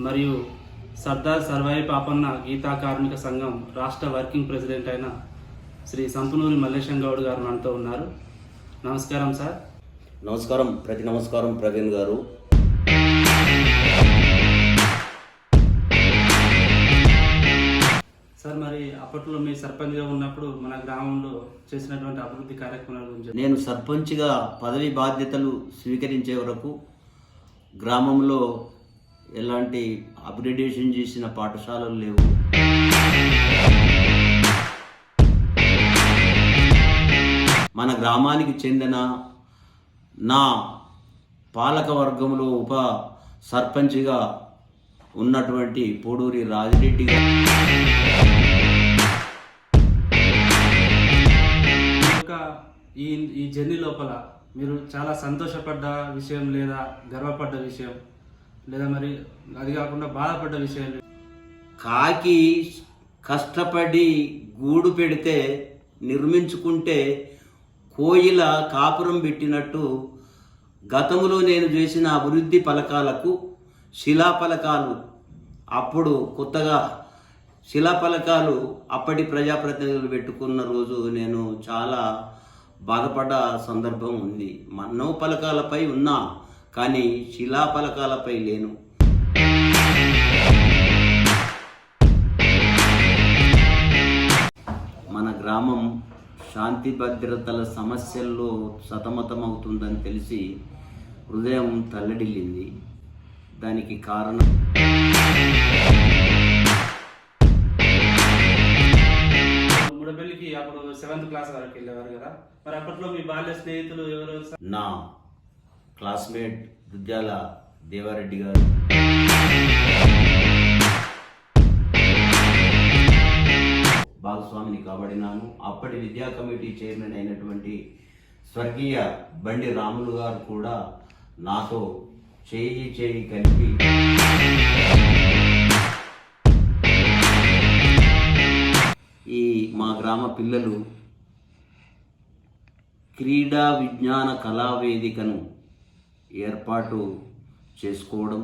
మరియు సర్దార్ సర్వాయి పాపన్న గీతా కార్మిక సంఘం రాష్ట్ర వర్కింగ్ ప్రెసిడెంట్ అయిన శ్రీ సంపనూరి మల్లేశం గౌడ్ గారు మనతో ఉన్నారు. నమస్కారం సార్. నమస్కారం. ప్రతి నమస్కారం ప్రవీణ్ గారు. సార్ మరి అప్పట్లో మీ సర్పంచ్గా ఉన్నప్పుడు మన గ్రామంలో చేసినటువంటి అభివృద్ధి కార్యక్రమాల గురించి నేను సర్పంచ్గా పదవి బాధ్యతలు స్వీకరించే వరకు గ్రామంలో ఎలాంటి అప్గ్రేడేషన్ చేసిన పాఠశాలలు లేవు. మన గ్రామానికి చెందిన నా పాలక వర్గంలో ఉప సర్పంచ్గా ఉన్నటువంటి పోడూరి రాజిరెడ్డి గారు. ఈ ఈ జర్నీ లోపల మీరు చాలా సంతోషపడ్డ విషయం లేదా గర్వపడ్డ విషయం? లేదా మరి అది కాకుండా బాధపడ్డ విషయం కాకి కష్టపడి గూడు పెడితే నిర్మించుకుంటే కోయిల కాపురం పెట్టినట్టు గతంలో నేను చేసిన అభివృద్ధి పలకాలకు శిలాఫలకాలు అప్పుడు కొత్తగా శిలాఫలకాలు అప్పటి ప్రజాప్రతినిధులు పెట్టుకున్న రోజు నేను చాలా బాధపడ్డ సందర్భం ఉంది. మన్నో పలకాలపై ఉన్నా కానీ శిలాపలకాలపై లేను. మన గ్రామం శాంతి భద్రతల సమస్యల్లో సతమతమవుతుందని తెలిసి హృదయం తల్లడిల్లింది. దానికి కారణం ముడబెల్లికి అప్పుడు సెవెంత్ క్లాస్ వరకు వెళ్ళేవారు కదా. మరి అప్పట్లో మీ బాల్య స్నేహితులు ఎవరు? నా క్లాస్మేట్ దుద్యాల దేవారెడ్డి గారు. భాగస్వామిని కాబడినాను అప్పటి విద్యా కమిటీ చైర్మన్ అయినటువంటి స్వర్గీయ బండి రాములు గారు కూడా నాతో చేయి చేయి కలిపి ఈ మా గ్రామ పిల్లలు క్రీడా విజ్ఞాన కళా వేదికను ఏర్పాటు చేసుకోవడం.